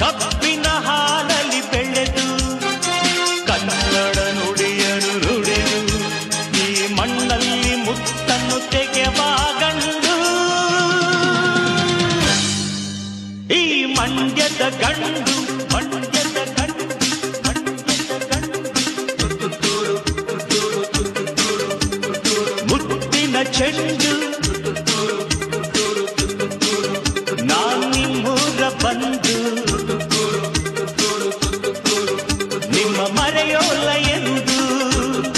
ಕಬ್ಬಿನ ಹಾಲಲ್ಲಿ ಬೆಳೆದು ಕನ್ನಡ ನುಡಿಯನು ನುಡಿದು ಈ ಮಣ್ಣಲ್ಲಿ ಮುತ್ತನ್ನು ತೆಗೆವಾಗಂಡು ಈ ಮಂಡ್ಯದ ಗಂಡು ಮಂಡ್ಯದ ಗಂಡು ಮುತ್ತಿನ ಚೆಂಡು மறையோலைய